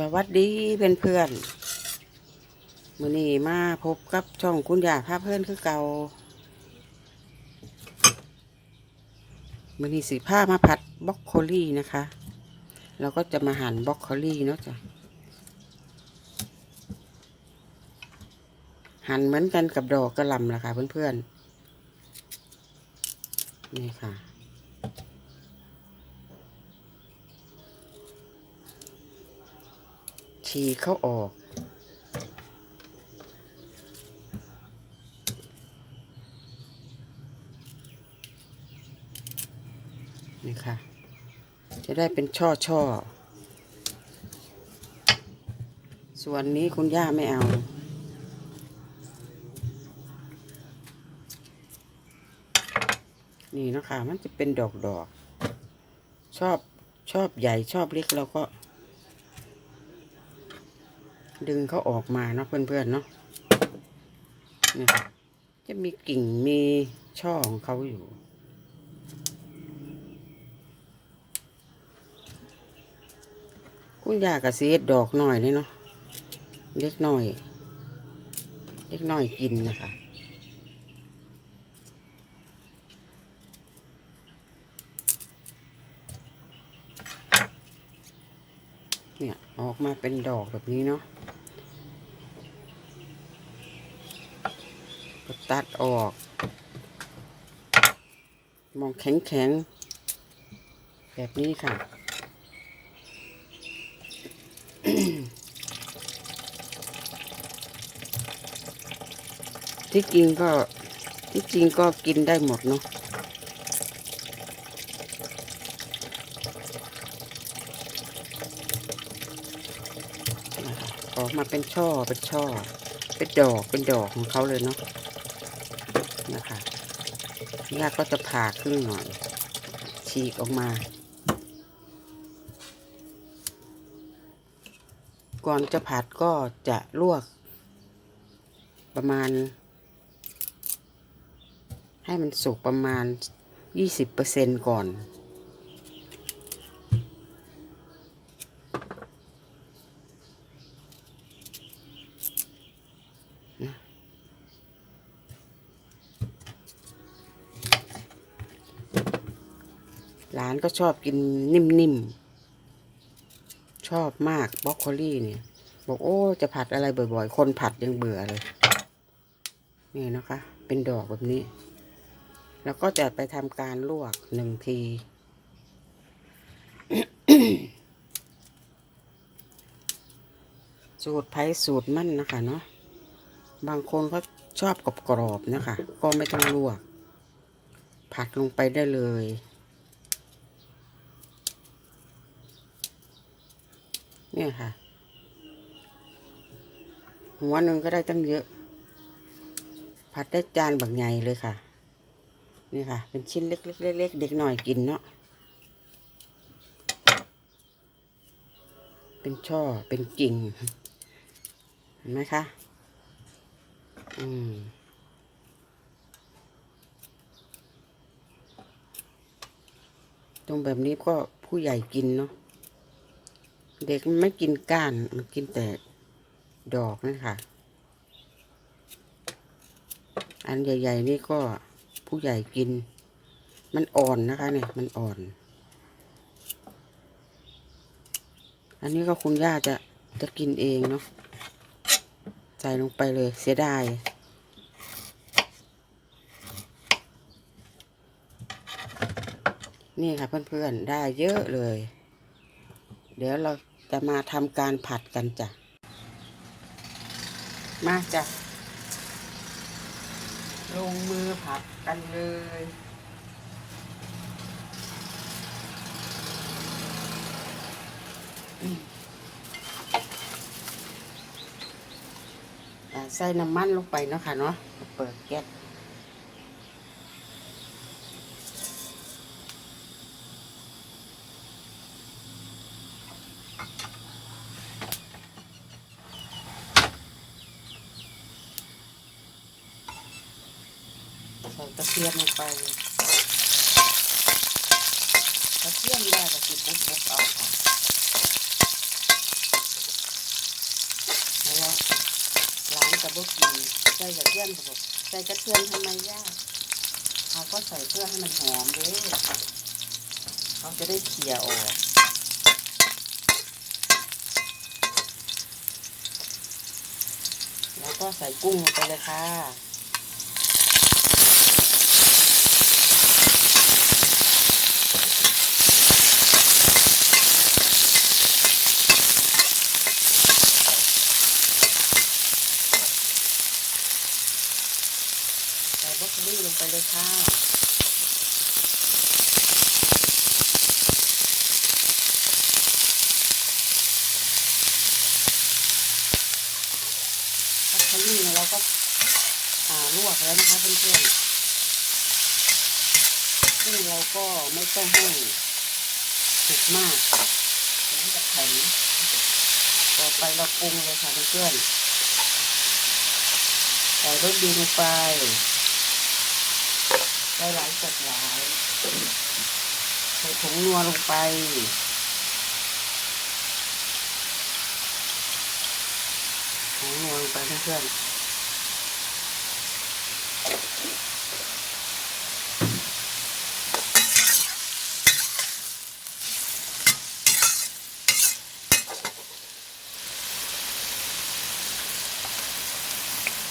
สวัสดีเพื่อนเพื่อนมือนี้มาพบกับช่องคุณยาภาพเพื่อนคือเก่ามือนี้สีผ้ามาผัดบล็อกโคลี่นะคะ เราก็จะมาหั่นบล็อกโคลี่เนาะจ้ะหั่นเหมือนกันกับดอกกระหล่ำล่ะค่ะเพื่อนๆนี่ค่ะ ฉีเข้าออก นี่ค่ะ จะได้เป็นช่อช่อ ส่วนนี้คุณย่าไม่เอานี่นะคะมันจะเป็นดอกดอก ชอบชอบใหญ่ชอบเล็กเราก็ ดึงเขาออกมาเนาะเพื่อนๆเนาะนี่จะมีกิ่งมีช่อของเขาอยู่ คุณยากระเสียดดอกหน่อยเลยเนาะเล็กหน่อย เล็กหน่อยกินนะคะเนี่ยออกมาเป็นดอกแบบนี้เนาะ ก็ตัดออก มองแข็งแข็งแบบนี้ค่ะ ที่จริงก็ที่จริงก็กินได้หมดเนาะออกมาเป็นช่อเป็นช่อ เป็นดอกเป็นดอกของเขาเลยเนาะ ยาก็จะผ่าครึ่งหน่อย ฉีกออกมา ก่อนจะผัดก็จะลวก ประมาณ ให้มันสุกประมาณยี่สิบเปอร์เซ็นก่อน หลานก็ชอบกินนิ่มๆ ชอบมากบรอกโคลี่เนี่ย บอกโอ้จะผัดอะไรบ่อยๆ คนผัดยังเบื่อเลย นี่นะคะ เป็นดอกแบบนี้ แล้วก็จะไปทำการลวกหนึ่งที สูตรไผ่สูตรมั่นนะคะเนาะ บางคนก็ชอบกรอบๆนะคะ ก็ไม่ต้องลวก ผัดลงไปได้เลย เนี่ยค่ะ หัวหนึ่งก็ได้ตั้งเยอะ ผัดได้จานแบบใหญ่เลยค่ะ นี่ค่ะ เป็นชิ้นเล็กๆเล็กๆเด็กหน่อยกินเนาะเป็นช่อเป็นกิ่ง เห็นไหมคะ อืมตรงแบบนี้ก็ผู้ใหญ่กินเนาะ เด็กมันไม่กินก้านมันกินแต่ดอกนั่ค่ะอันใหญ่ ๆ นี่ก็ผู้ใหญ่กิน มันอ่อนนะคะ เนี่ย มันอ่อน อันนี้ก็คุณย่าจะจะกินเองเนาะใส่ลงไปเลยเสียดายนี่ค่ะเพื่อนๆ ได้เยอะเลย เดี๋ยวเรา จะมาทำการผัดกันจ้ะ มาจ้ะ ลงมือผัดกันเลยอ่าใส่น้ำมันลงไปเนาะค่ะเนาะเปิดแก๊ส ระเทียมลงไปกระเทียมได้ก็คือบุกบุกเอาค่ะแล้วล้างกระบอกกินใส่กระเทียมกระบอกใส่กระเทียมทำไมยากเขาก็ใส่เพื่อให้มันหอมด้วยเขาจะได้เคี่ยวออกแล้วก็ใส่กุ้งลงไปเลยค่ะ บรอกโคลีลงไปเลยค่ะบรอกโคลีเนี่เราก็ลวกแล้วนะคะเพื่อนๆซึ่งเราก็ไม่ต้องให้สุกมากเดี๋ยวมันจะแข็งต่อไปเราปรุงเลยค่ะเพื่อนๆใส่รสดีลงไป ใส่หลายจัดหลายใส่ผงนัวลงไป ผงนัวลงไปเพื่อน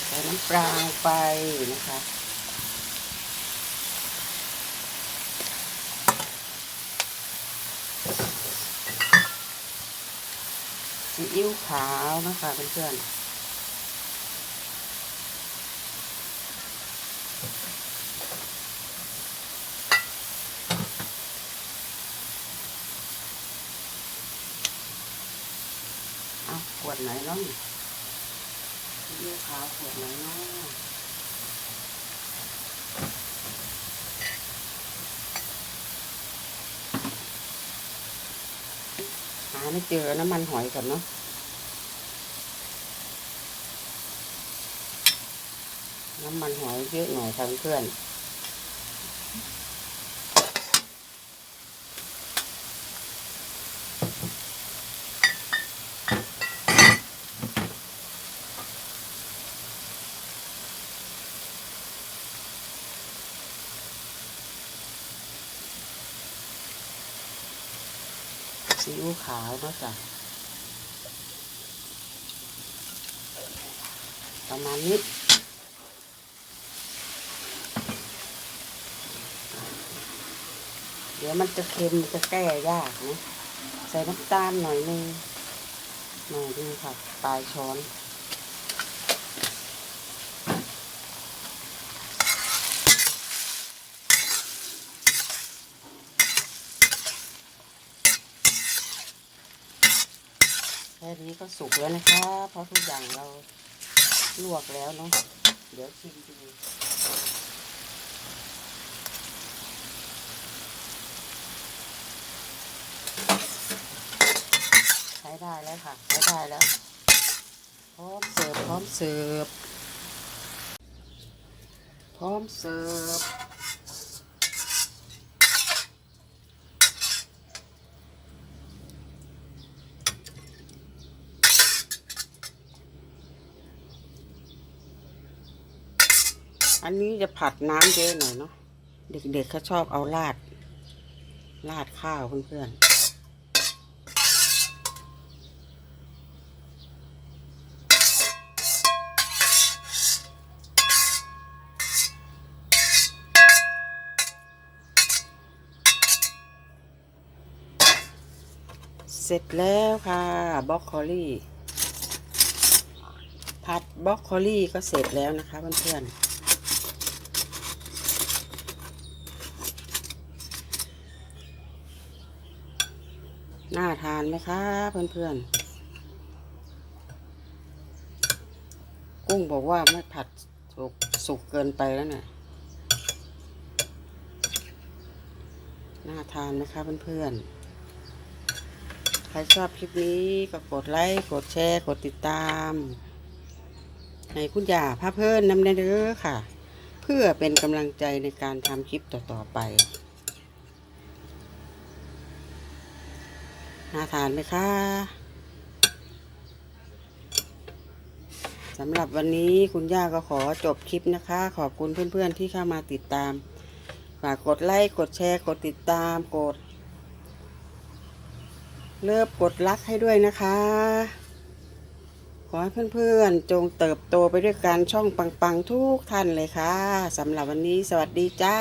ใส่น้ำปลาลงไปนะคะ อิ๊วขาวนะคะเพื่อนๆเอาขวดไหนนาะนี่ซีอิ๊วขาวขวดไหนเนาะหาไม่เจอน้ำมันหอยก่อนเนาะ น้ำมันหอยเยอะหน่อยค่ะเพื่อนซีอิ๊วขาวนะจ้ะประมาณนี้ ดี๋ยวมันจะเค็มจะแก้ยากนะใส่น้ำตาลหน่อยนึงหน่อยนึงค่ะปลายช้อนแค่นี้ก็สุกแล้วนะคะ เพราะทุกอย่างเราลวกแล้วเนาะ เดี๋ยวชิมดู ได้แล้วค่ะใช้ได้แล้วพร้อมเสิร์ฟพร้อมเสิร์ฟพร้อมเสิร์ฟอันนี้จะผัดน้ำเยอะหน่อยเนาะเด็กๆเขาชอบเอาราดราดข้าวเพื่อนๆ เสร็จแล้วค่ะบล็อกโคลี่ผัดบล็อกโคลี่ก็เสร็จแล้วนะคะเพื่อนๆ น่าทานไหมคะเพื่อนๆ กุ้งบอกว่าไม่ผัดสุกสุกเกินไปแล้วเนี่ย น่าทานนะคะเพื่อนๆ ครชอบคลิปนี้ก็กดไลค์กดแชร์กดติดตามให้คุณย่าพาเพิ่นนำเด้อค่ะ เพื่อเป็นกำลังใจในการทำคลิปต่อๆไปน่าทานไหมคะสำหรับวันนี้คุณย่าก็ขอจบคลิปนะคะ ขอบคุณเพื่อนๆที่เข้ามาติดตาม ฝากกดไลค์กดแชร์กดติดตามกด เลิฟกดลักให้ด้วยนะคะ ขอให้เพื่อนๆ จงเติบโตไปด้วยกันช่องปังๆ ทุกท่านเลยค่ะสำหรับวันนี้สวัสดีจ้า